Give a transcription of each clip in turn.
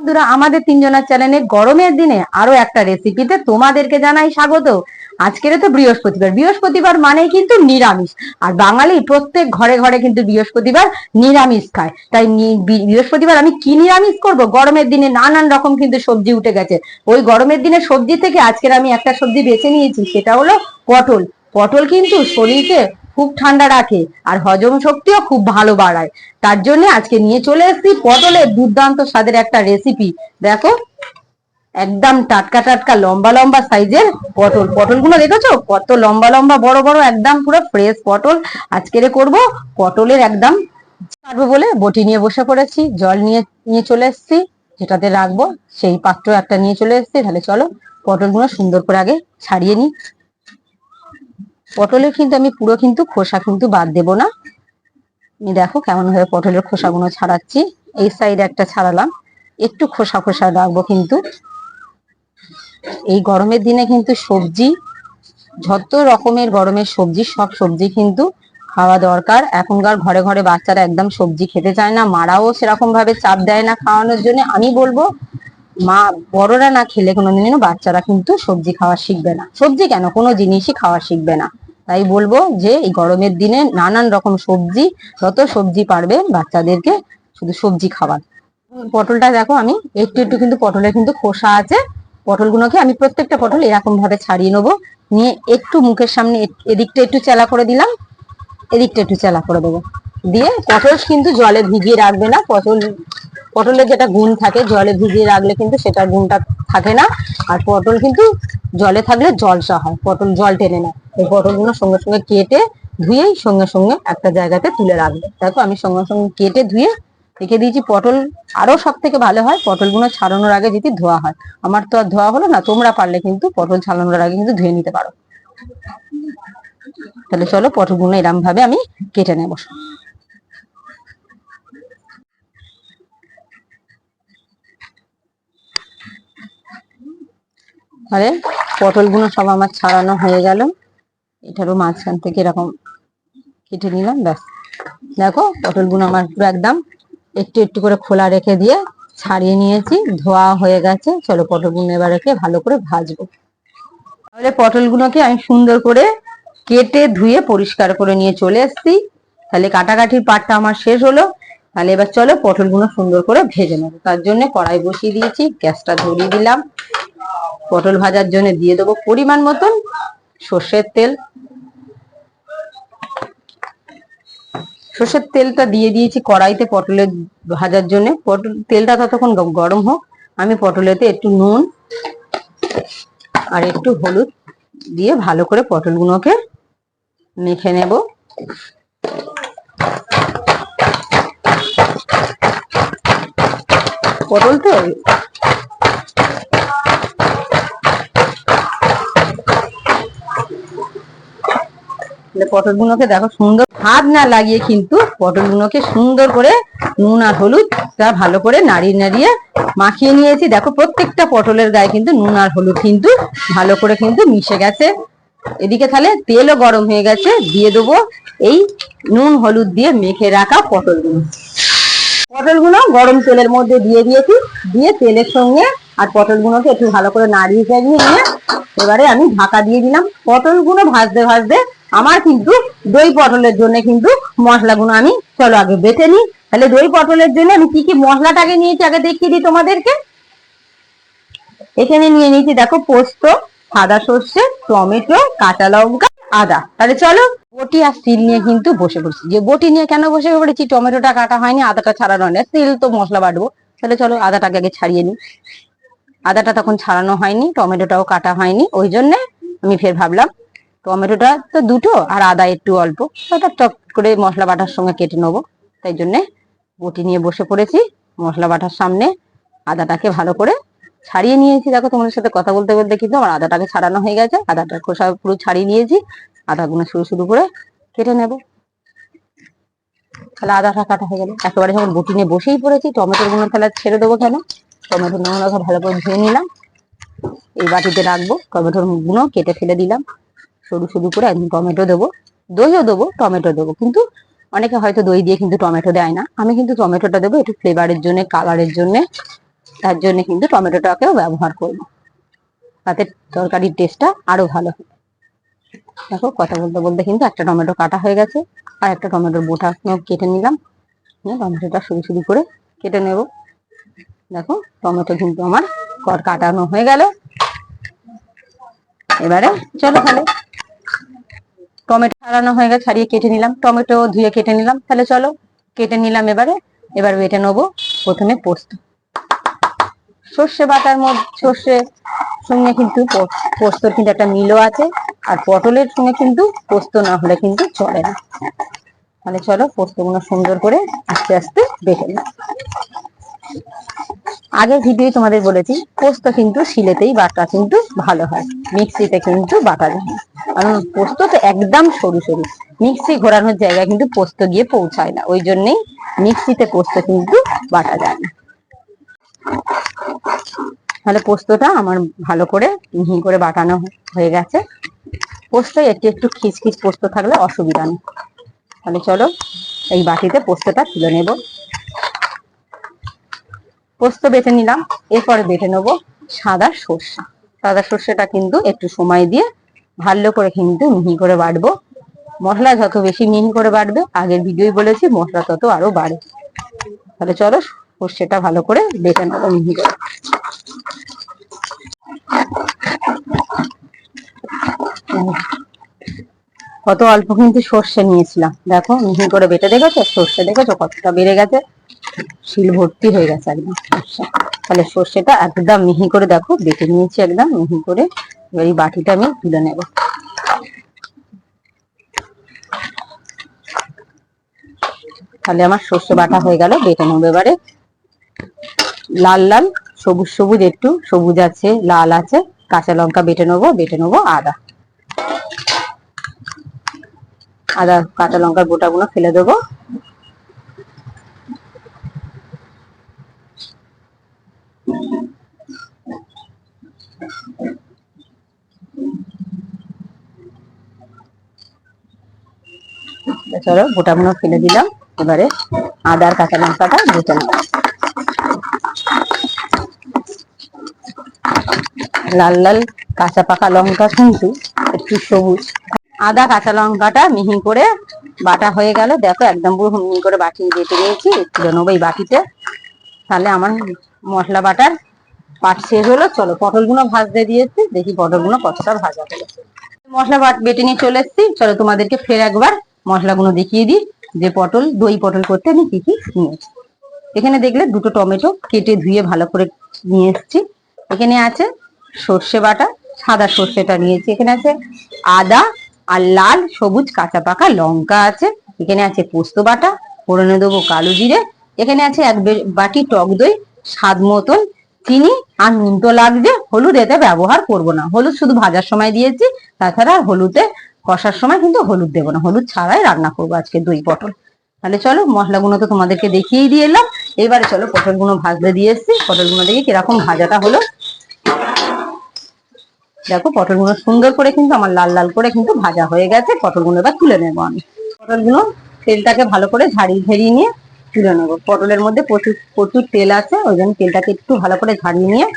বন্ধুরা, আমাদের তিনজনের চ্যানেলে গরমের দিনে আরও একটা রেসিপিতে তোমাদেরকে জানাই স্বাগত। আজকের তো বৃহস্পতিবার। বৃহস্পতিবার মানেই কিন্তু নিরামিষ। আর বাঙালি প্রত্যেক ঘরে ঘরে কিন্তু বৃহস্পতিবার নিরামিষ খায়। তাই বৃহস্পতিবার আমি কি নিরামিষ করব? গরমের দিনে নানান রকম কিন্তু সবজি উঠে গেছে। ওই গরমের দিনে সবজি থেকে আজকের আমি একটা সবজি বেছে নিয়েছি, সেটা হলো পটল। পটল কিন্তু শরীরকে খুব ঠান্ডা রাখে আর হজম শক্তিও খুব ভালো বাড়ায়। তার জন্য আজকে নিয়ে চলে এসেছি পটলের দুর্দান্ত স্বাদের একটা রেসিপি দেখো, একদম টাটকা টাটকা লম্বা লম্বা সাইজের পটল। পটলগুলো দেখেছ? কত লম্বা লম্বা, বড় বড়, একদম পুরো ফ্রেশ পটল। আজকেরে করব পটলের একদম পারব বলে বটি নিয়ে বসে পড়েছি, জল নিয়ে নিয়ে চলে এসেছি, যেটাতে রাখব সেই পাত্র একটা নিয়ে চলে এসেছি। তাহলে চলো পটলগুলো সুন্দর করে আগে ছাড়িয়ে নিই। পটলের কিন্তু আমি পুরো কিন্তু খোসা কিন্তু বাদ দেব না। আমি দেখো কেমন ভাবে পটলের খোসাগুলো ছাড়াচ্ছি। এই সাইডে একটা ছাড়ালাম। একটু খোসা খোসা রাখব কিন্তু। এই গরমের দিনে কিন্তু সবজি, যত রকমের গরমের সবজি, সব সবজি কিন্তু খাওয়া দরকার। এখনকার ঘরে ঘরে বাচ্চারা একদম সবজি খেতে চায় না। মারাও সেরকম ভাবে চাপ দেয় না খাওয়ানোর জন্য। আমি বলব, মা, বড়রা না খেলে কোনোদিনও বাচ্চারা কিন্তু সবজি খাওয়া শিখবে না। সবজি কেন? কোনো জিনিসই খাওয়া শিখবে না। তাই বলব যে এই গরমের দিনে নানান রকম সবজি, যত সবজি পারবে বাচ্চাদেরকে শুধু সবজি খাবার। পটলটা দেখো আমি, একটু একটু কিন্তু পটলের কিন্তু খোসা আছে। পটলগুলোকে আমি প্রত্যেকটা পটল এরকম ভাবে ছাড়িয়ে নেব। নিয়ে একটু মুখের সামনে এদিকটা একটু চেলা করে দিলাম। এদিকটা একটু চেলা করে দেবো। দিয়ে পটল কিন্তু জলে ভিজিয়ে রাখবে না। পটল, পটলের যেটা গুণ থাকে, জলে ভিজিয়ে রাখলে কিন্তু সেটা গুণটা থাকে না। আর পটল কিন্তু জলে থাকলে জলসা হয়। পটল জল টেনে না। এই পটলগুলো সঙ্গে সঙ্গে কেটে ধুয়েই সঙ্গে সঙ্গে একটা জায়গাতে তুলে রাখবে। দেখো আমি সঙ্গে সঙ্গে কেটে ধুয়ে রেখে দিয়েছি, পটল আরও সব থেকে ভালো হয় পটলগুলো ছাড়ানোর আগে যদি ধোয়া হয়। আমার তো আর ধোয়া হলো না, তোমরা পারলে কিন্তু পটল ছাড়ানোর আগে কিন্তু ধুয়ে নিতে পারো। তাহলে চলো পটলগুলো এরম ভাবে আমি কেটে নেব। আরে, পটলগুলো সব আমার ছাড়ানো হয়ে গেল। এটারও মাঝখান থেকে এরকম কেটে নিলাম, ব্যাস। দেখো, পটলগুলো আমার পুরো একদম একটু একটু করে খোলা রেখে দিয়ে ছাড়িয়ে নিয়েছি, ধোয়া হয়ে গেছে। চলো পটলগুলো এবার রেখে ভালো করে ভাজবো। তাহলে পটলগুলোকে আমি সুন্দর করে কেটে ধুয়ে পরিষ্কার করে নিয়ে চলে এসেছি। তাহলে কাটাকাটির পাটটা আমার শেষ হলো। তাহলে এবার চলো পটলগুলো সুন্দর করে ভেজে নেব। তার জন্য কড়াই বসিয়ে দিয়েছি, গ্যাসটা ধরিয়ে দিলাম। পটল ভাজার জন্য দিয়ে দেবো পরিমাণ মতন সর্ষের তেল। সর্ষের তেলটা দিয়ে দিয়েছি কড়াইতে পটলের ভাজার জন্য। পটল তেলটা ততক্ষণ গরম হোক। আমি পটলেতে একটু নুন আর একটু হলুদ দিয়ে ভালো করে পটলগুলোকে মেখে নেব। পটল তো পটলগুলোকে দেখো সুন্দর হাত না লাগিয়ে কিন্তু পটলগুলোকে সুন্দর করে নুন আর হলুদ তা ভালো করে নাড়িয়ে নাড়িয়ে মাখিয়ে নিয়েছি। দেখো প্রত্যেকটা পটলের গায়ে কিন্তু নুন আর হলুদ কিন্তু ভালো করে কিন্তু মিশে গেছে। এদিকে তাহলে তেলও গরম হয়ে গেছে, দিয়ে দেবো এই নুন হলুদ দিয়ে মেখে রাখা পটলগুলো। পটলগুলো গরম তেলের মধ্যে দিয়ে দিয়েছি, দিয়ে তেলের সঙ্গে আর পটলগুলোকে একটু ভালো করে নাড়িয়ে চাড়িয়ে নিয়ে এবারে আমি ঢাকা দিয়ে দিলাম। পটলগুলো ভাজতে ভাজতে আমার কিন্তু দই পটলের জন্য কিন্তু মশলাগুলো আমি চলো আগে বেটে নিই। তাহলে দই পটলের জন্য আমি কি কি মশলাটা আগে নিয়েছি আগে দেখিয়ে দিই তোমাদেরকে? এখানে নিয়ে নিয়েছি দেখো পোস্ত, সাদা সর্ষে, টমেটো, কাঁচা লঙ্কা, আদা। তাহলে চলো বটি আর সিল নিয়ে কিন্তু বসে পড়ছি। যে বটি নিয়ে কেন বসে পড়েছি, টমেটোটা কাটা হয়নি, আদাটা ছাড়ানো হয়নি। সিল তো মশলা বাটবো। তাহলে চলো আদাটাকে আগে ছাড়িয়ে নিই। আদাটা তখন ছাড়ানো হয়নি, টমেটোটাও কাটা হয়নি। ওই জন্য আমি ফের ভাবলাম টমেটোটা তো দুটো আর আদা একটু অল্প। ওটা টপ করে মশলা বাটার সঙ্গে কেটে নেব। তাই জন্য বটি নিয়ে বসে পড়েছি। মশলা বাটার সামনে আদাটাকে ভালো করে ছাড়িয়ে নিয়েছি। দেখো তোমাদের সাথে কথা বলতে বলতে কিন্তু আমার আদাটাকে ছাড়ানো হয়ে গেছে। আদাটা খোসা পুরো ছাড়িয়ে নিয়েছি। আদাগুলো শুরু শুরু করে কেটে নেব। তাহলে আদাটা কাটা হয়ে গেল। একেবারে যখন বটি নিয়ে বসেই পড়েছি, টমেটোরগুলো তাহলে ছেড়ে দেবো কেন? টমেটো নোংরা ভালো করে ধুয়ে নিলাম। এই বাটিতে রাখব। টমেটোরগুলো কেটে ফেলে দিলাম। সরু সরু করে একদম টমেটো দেবো। দইও দেবো, টমেটো দেবো। কিন্তু অনেকে হয়তো দই দিয়ে কিন্তু টমেটো দেয় না। আমি কিন্তু টমেটোটা দেবো একটু ফ্লেভারের জন্য কালারের জন্য। তার জন্য কিন্তু টমেটোটাকেও ব্যবহার করব। তাতে তরকারির টেস্টটা আরও ভালো হবে। দেখো, কথা বলতে বলতে কিন্তু একটা টমেটো কাটা হয়ে গেছে। আর একটা টমেটোর বোটা কেটে নিলাম। টমেটোটা সরু সরু করে কেটে নেব। দেখো, টমেটো কিন্তু আমার কর কাটানো হয়ে গেল। এবারে চলো তাহলে। টমেটো ছাড়ানো হয়ে গেছে ছাড়িয়ে কেটে নিলাম। টমেটো ধুয়ে কেটে নিলাম। তাহলে চলো, কেটে নিলাম এবারে। এবার বেটে নেব প্রথমে পোস্ত। সর্ষে বাটার মধ্যে, সর্ষে সঙ্গে কিন্তু পোস্তর কিন্তু একটা মিলও আছে। আর পটলের সঙ্গে কিন্তু পোস্ত না হলে কিন্তু চলে না। তাহলে চলো পোস্তগুলো সুন্দর করে আস্তে আস্তে বেটে নিই আগের ভিডিও তোমাদের বলেছি, পোস্ত কিন্তু শিলেতেই বাটা কিন্তু ভালো হয়। মিক্সিতে কিন্তু বাটা যায় না। কারণ পোস্ত তো একদম সরু সরু। মিক্সি ঘোরানোর জায়গায় কিন্তু পোস্ত গিয়ে পৌঁছায় না। ওই জন্যই মিক্সিতে পোস্ত কিন্তু বাটা যায় না। তাহলে পোস্তটা আমার ভালো করে মিহি করে বাটানো হয়ে গেছে। পোস্ত একটু একটু খিচখিচ পোস্ত থাকলে অসুবিধা নেই। তাহলে চলো এই বাটিতে পোস্তটা তুলে নেব। পোস্ত বেটে নিলাম। এরপরে বেটে নেব সাদা সর্ষে। সাদা সর্ষেটা কিন্তু একটু সময় দিয়ে ভালো করে কিন্তু মিহি করে বাটবো মশলা যত বেশি মিহি করে বাটবে আগের ভিডিওই বলেছি, মশলা তত আরও বাড়ে। তাহলে চলো সর্ষেটা ভালো করে বেটে নেব মিহি করে। কত অল্প কিন্তু সর্ষে নিয়েছিলাম। দেখো, মিহি করে বেটে দেখেছ? সর্ষে দেখেছ? কতটা বেড়ে গেছে? শিল ভর্তি হয়ে গেছে একদম সর্ষে। তাহলে সর্ষেটা একদম মিহি করে দেখো, বেটে নিয়েছি একদম মিহি করে। এই বাটিটা আমি তুলে নেব। তাহলে আমার সর্ষে বাটা হয়ে গেল, বেটে নেব এবারে। লাল লাল, সবুজ সবুজ, একটু সবুজ আছে, লাল আছে, কাঁচা লঙ্কা বেটে নেব বেটে নেব আদা। আদা, কাঁচা লঙ্কার বোটাগুলো ফেলে দেবো। চলো বোটাগুলো ফেলে দিলাম। এবারে আদা কাঁচা লঙ্কাটা বেটে নেব। লাল লাল কাঁচা পাকা লঙ্কা কিন্তু একটু সবুজ। আদা কাঁচা লঙ্কাটা মিহি করে বাটা হয়ে গেল। দেখো, একদম পুরো মিহি করে বাটি বেটে নিয়েছি। তুলে নেব এই বাটিতে। তাহলে আমার মশলা বাটার পাট শেষ হলো। চলো, পটলগুলো ভাজতে দিয়েছি। দেখি পটলগুলো কতটা ভাজা হলো। মশলা বাট বেটে নিয়ে চলে এসেছি। চলো তোমাদেরকে ফের একবার মশলাগুলো দেখিয়ে দিই, যে পটল, দই পটল করতে আমি কি কি নিয়েছি। এখানে দেখলে দুটো টমেটো কেটে ধুয়ে ভালো করে নিয়ে এসেছি। এখানে আছে সর্ষে বাটা, সাদা সর্ষেটা নিয়েছি। এখানে আছে আদা আর লাল, সবুজ, কাঁচা পাকা লঙ্কা আছে। এখানে আছে পোস্ত বাটা, ফোড়নে দেবো কালো জিরে। এখানে আছে এক বাটি টক দই, স্বাদ মতন চিনি আর নুন তো লাগবে। হলুদ এতে ব্যবহার করব না। হলুদ শুধু ভাজার সময় দিয়েছি, তাছাড়া হলুদে কষার সময় কিন্তু হলুদ দেবো না। হলুদ ছাড়াই রান্না করব আজকে দই পটল। তাহলে চলো, মশলাগুলো তো তোমাদেরকে দেখিয়ে দিয়ে এলাম। এবারে চলো পটলগুলো ভাজতে দিয়ে এসছি। পটলগুলো দেখি কীরকম ভাজাটা হলো। দেখো, পটলগুলো সুন্দর করে কিন্তু আমার লাল লাল করে কিন্তু ভাজা হয়ে গেছে। পটলগুলো এবার তুলে নেব আমি। পটলগুলো তেলটাকে ভালো করে ঝাড়িয়ে ঝাড়িয়ে নিয়ে তুলে নেব। পটলের মধ্যে প্রচুর প্রচুর তেল আছে, ওই জন্য তেলটাকে একটু ভালো করে ঝাড়িয়ে নিয়ে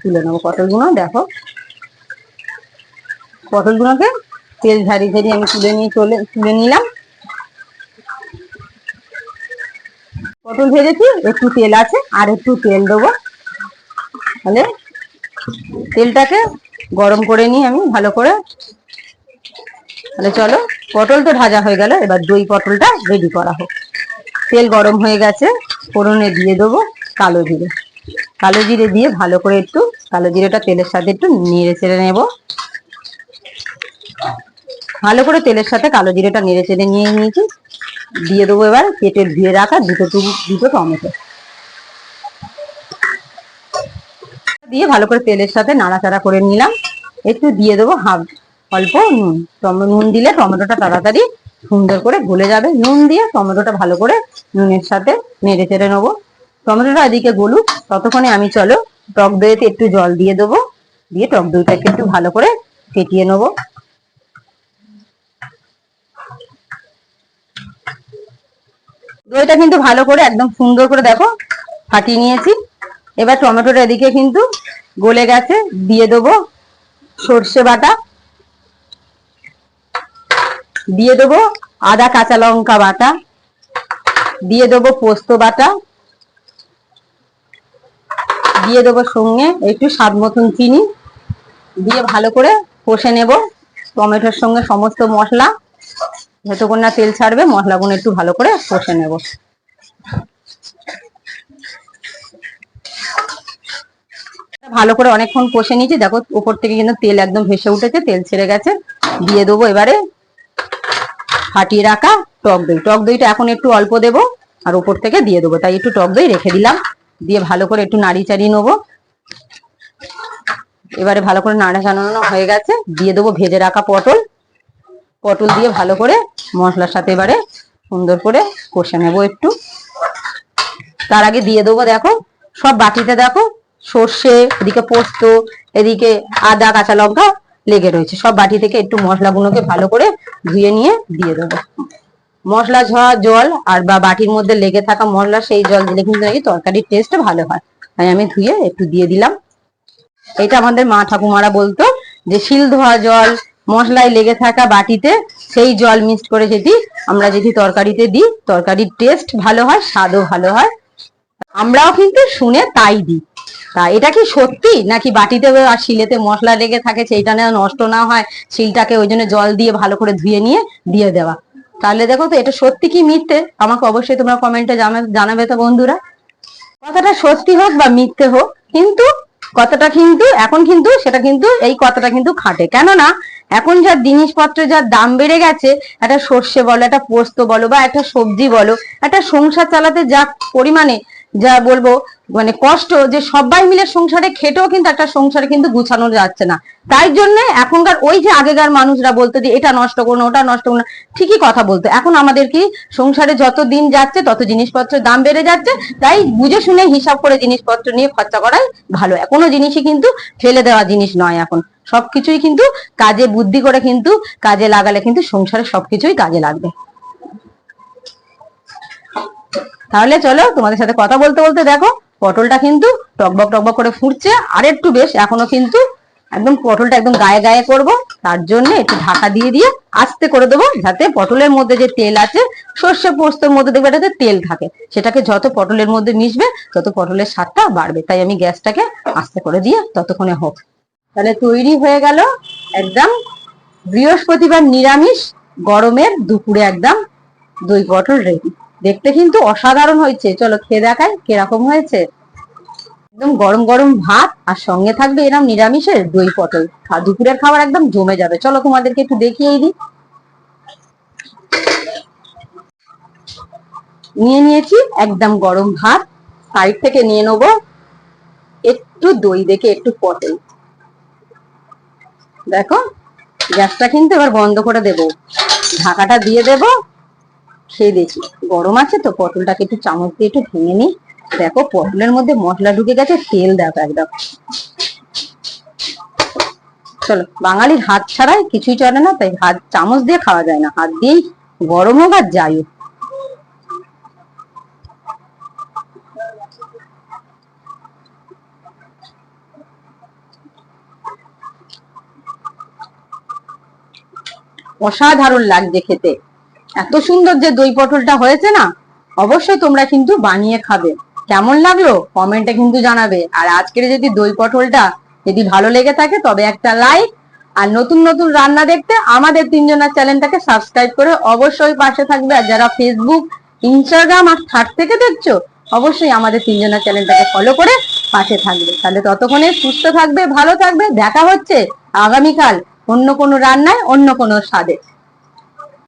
তুলে নেব। পটলগুলো দেখো, পটলগুলোকে তেল ঝাড়িয়ে ঝাড়িয়ে আমি তুলে নিয়ে চলে, তুলে নিলাম। পটল ভেজেছি, একটু তেল আছে, আর একটু তেল দেবো। তাহলে তেলটাকে গরম করে নিই আমি ভালো করে, তাহলে চলো, পটল তো ভাজা হয়ে গেল, এবার দই পটলটা রেডি করা হোক। তেল গরম হয়ে গেছে, ফোড়নে দিয়ে দেবো কালো জিরে। কালো জিরে দিয়ে ভালো করে একটু, কালো জিরেটা তেলের সাথে একটু নেড়ে চেড়ে নেব। ভালো করে তেলের সাথে কালো জিরেটা নেড়ে চেড়ে নিয়ে নিয়েছি। দিয়ে দেবো এবার কেটে ধুয়ে রাখা দুটো দুটো টমেটো। দিয়ে ভালো করে তেলের সাথে নাড়াচাড়া করে নিলাম। একটু দিয়ে দেবো হাফ, অল্প নুন। নুন দিলে টমেটোটা তাড়াতাড়ি সুন্দর করে গলে যাবে। নুন দিয়ে টমেটোটা ভালো করে নুনের সাথে নেড়ে চেড়ে নেব। টমেটোটা এদিকে গলুক, ততক্ষণে আমি চলো টক দইতে একটু জল দিয়ে দেবো। দিয়ে টক দইটাকে একটু ভালো করে ফেটিয়ে নেব। দইটা কিন্তু ভালো করে একদম সুন্দর করে দেখো ফাটিয়ে নিয়েছি। এবার টমেটোটা এদিকে কিন্তু গলে গেছে, দিয়ে দেবো সর্ষে বাটা। দিয়ে দেবো আদা, কাঁচা লঙ্কা বাটা। দিয়ে দেবো পোস্ত বাটা। দিয়ে দেবো সঙ্গে একটু স্বাদ মতন চিনি। দিয়ে ভালো করে কষে নেব টমেটোর সঙ্গে সমস্ত মশলা। যতক্ষণ না তেল ছাড়বে মশলাগুলো একটু ভালো করে কষে নেব। ভালো করে অনেকক্ষণ কষে নিয়েছি। দেখো উপর থেকে কিন্তু তেল একদম ভেসে উঠেছে, তেল ছেড়ে গেছে। দিয়ে দেবো এবারে ফাটিয়ে রাখা টক দই। টক দইটা এখন একটু অল্প দেবো আর উপর থেকে দিয়ে দেবো। তাই একটু টক দই রেখে দিলাম। দিয়ে ভালো করে একটু নাড়ি চাড়িয়ে নেব। এবারে ভালো করে নাড়া চাড়ানো হয়ে গেছে। দিয়ে দেবো ভেজে রাখা পটল। পটল দিয়ে ভালো করে মশলার সাথে এবারে সুন্দর করে কষে নেব একটু। তার আগে দিয়ে দেবো দেখো, সব বাটিতে দেখো, সর্ষে, এদিকে পোস্ত, এদিকে আদা, কাঁচা লঙ্কা লেগে রয়েছে। সব বাটি থেকে একটু মশলাগুলোকে ভালো করে ধুয়ে নিয়ে দিয়ে দেবো। মশলা, ঝোয়া, জল আর বা বাটির মধ্যে লেগে থাকা মশলা, সেই জল দিলে কিন্তু নাকি তরকারির টেস্ট ভালো হয়। তাই আমি ধুয়ে একটু দিয়ে দিলাম। এটা আমাদের মা ঠাকুমারা বলতো যে, শিল ধোয়া জল মশলায় লেগে থাকা বাটিতে সেই জল মিক্সড করে যদি আমরা যদি তরকারিতে দিই, তরকারির টেস্ট ভালো হয়, স্বাদও ভালো হয়। আমরাও কিন্তু শুনে তাই দিই। তা এটা কি সত্যি? নাকি বাটিতে আর শিলেতে মশলা লেগে থাকে, সেইটা না নষ্ট না হয়, শিলটাকে ওই জন্য জল দিয়ে ভালো করে ধুয়ে নিয়ে দিয়ে দেওয়া? তাহলে দেখো তো, এটা সত্যি কি মিথ্যে? আমাকে অবশ্যই তোমরা কমেন্টে জানাবে তো বন্ধুরা। কথাটা সত্যি হোক বা মিথ্যে হোক, কিন্তু কথাটা কিন্তু, এখন কিন্তু সেটা কিন্তু এই কথাটা কিন্তু খাটে। কেননা এখন যা জিনিসপত্রের যা দাম বেড়ে গেছে, একটা সর্ষে বলো, একটা পোস্ত বলো বা একটা সবজি বলো, একটা সংসার চালাতে যা পরিমাণে যা বলব মানে কষ্ট যে সবাই মিলে সংসারে খেটেও কিন্তু একটা সংসারে কিন্তু গুছানো যাচ্ছে না। তাই জন্য এখনকার ওই যে আগেকার মানুষরা বলতো যে এটা নষ্ট করুন, ওটা নষ্ট করুন, ঠিকই কথা বলতো। এখন আমাদের কি সংসারে যত দিন যাচ্ছে, তত জিনিসপত্রের দাম বেড়ে যাচ্ছে। তাই বুঝে শুনে হিসাব করে জিনিসপত্র নিয়ে খরচা করাই ভালো। কোনো জিনিসই কিন্তু ফেলে দেওয়া জিনিস নয় এখন। সবকিছুই কিন্তু কাজে বুদ্ধি করে কিন্তু কাজে লাগালে কিন্তু সংসারে সবকিছুই কাজে লাগবে। তাহলে চলো তোমাদের সাথে কথা বলতে বলতে দেখো, পটলটা কিন্তু টকবক টকবক করে ফুটছে, আর একটু বেশ, এখনও কিন্তু একদম পটলটা একদম গায়ে গায়ে করব, তার জন্য একটু ঢাকা দিয়ে দিয়ে আস্তে করে দেবো, যাতে পটলের মধ্যে যে তেল আছে, সর্ষে পোস্তর মধ্যে দেখবে এটাতে তেল থাকে, সেটাকে যত পটলের মধ্যে মিশবে, তত পটলের স্বাদটা বাড়বে, তাই আমি গ্যাসটাকে আস্তে করে দিয়ে ততক্ষণে হোক। তাহলে তৈরি হয়ে গেল একদম বৃহস্পতিবার নিরামিষ, গরমের দুপুরে একদম দই পটল রেডি দেখতে কিন্তু অসাধারণ হয়েছে। চলো খেয়ে দেখাই কীরকম হয়েছে। একদম গরম গরম ভাত আর সঙ্গে থাকবে এরকম নিরামিষের দই পটল। আর দুপুরের খাবার একদম জমে যাবে। চলো তোমাদেরকে একটু দেখিয়ে দিই। নিয়ে নিয়েছি একদম গরম ভাত। সাইড থেকে নিয়ে নেব একটু দই দেখে একটু পটল। দেখো, গ্যাসটা কিন্তু এবার বন্ধ করে দেব। ঢাকাটা দিয়ে দেব। খেয়ে দেখি। গরম আছে তো, পটলটাকে একটু চামচ দিয়ে একটু ভেঙে নিই। দেখো, পটলের মধ্যে মশলা ঢুকে গেছে, তেল দেখো একদম। চলো, বাঙালির হাত ছাড়াই কিছুই চলে না, তাই হাত, চামচ দিয়ে খাওয়া যায় না। হাত দিয়েই গরম হোক আর যাই হোক। অসাধারণ লাগছে খেতে। এত সুন্দর যে দই পটলটা হয়েছে না, অবশ্যই তোমরা কিন্তু বানিয়ে খাবে। কেমন লাগল? কমেন্টে কিন্তু জানাবে। আর আজকের যদি দই পটলটা যদি ভালো লেগে থাকে, তবে একটা লাইক আর নতুন নতুন রান্না দেখতে আমাদের তিনজনের চ্যানেলটাকে সাবস্ক্রাইব করে অবশ্যই পাশে থাকবে। আর যারা ফেসবুক ইনস্টাগ্রাম আর থার্ড থেকে দেখছ, অবশ্যই আমাদের তিনজনের চ্যানেলটাকে ফলো করে পাশে থাকবে। তাহলে ততক্ষণে সুস্থ থাকবে, ভালো থাকবে। দেখা হচ্ছে আগামীকাল অন্য কোনো রান্নায়, অন্য কোনো স্বাদে।